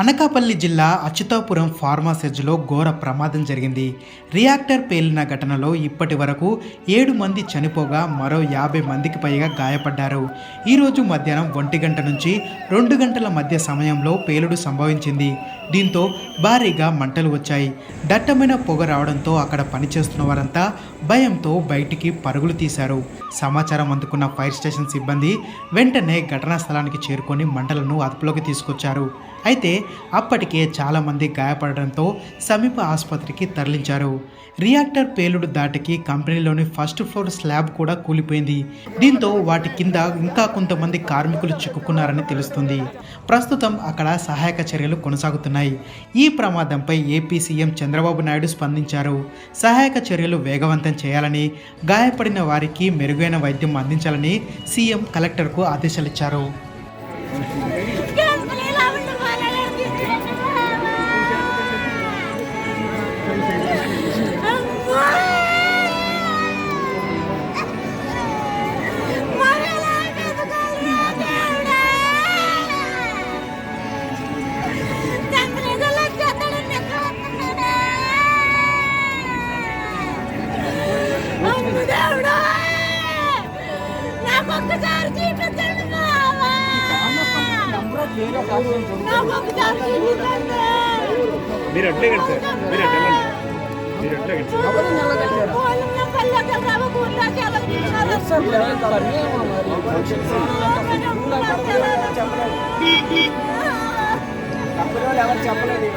అనకాపల్లి జిల్లా అచ్యుతాపురం ఫార్మాసెజ్లో ఘోర ప్రమాదం జరిగింది. రియాక్టర్ పేలిన ఘటనలో ఇప్పటి వరకు ఏడు మంది చనిపోగా మరో యాభై మందికి పైగా గాయపడ్డారు. ఈరోజు మధ్యాహ్నం ఒంటి గంట నుంచి రెండు గంటల మధ్య సమయంలో పేలుడు సంభవించింది. దీంతో భారీగా మంటలు వచ్చాయి. దట్టమైన పొగ రావడంతో అక్కడ పనిచేస్తున్న వారంతా భయంతో బయటికి పరుగులు తీశారు. సమాచారం అందుకున్న ఫైర్ స్టేషన్ సిబ్బంది వెంటనే ఘటనా స్థలానికి చేరుకొని మంటలను అదుపులోకి తీసుకొచ్చారు. అయితే అప్పటికే చాలామంది గాయపడడంతో సమీప ఆసుపత్రికి తరలించారు. రియాక్టర్ పేలుడు దాటికి కంపెనీలోని ఫస్ట్ ఫ్లోర్ స్లాబ్ కూడా కూలిపోయింది. దీంతో వాటి కింద ఇంకా కొంతమంది కార్మికులు చిక్కుకున్నారని తెలుస్తుంది. ప్రస్తుతం అక్కడ సహాయక చర్యలు కొనసాగుతున్నాయి. ఈ ప్రమాదంపై ఏపీ సీఎం చంద్రబాబు నాయుడు స్పందించారు. సహాయక చర్యలు వేగవంతం చేయాలని గాయపడిన వారికి మెరుగైన వైద్యం అందించాలని సీఎం కలెక్టర్కు ఆదేశాలిచ్చారు. మీరు అట్లే కదా సార్ మీరు అట్లా వెళ్ళండి మీరు అట్లే కదా వాళ్ళ పల్లెకి రావ ఊర్లోకి వెళ్ళదు. ఎవరు చెప్పలేదు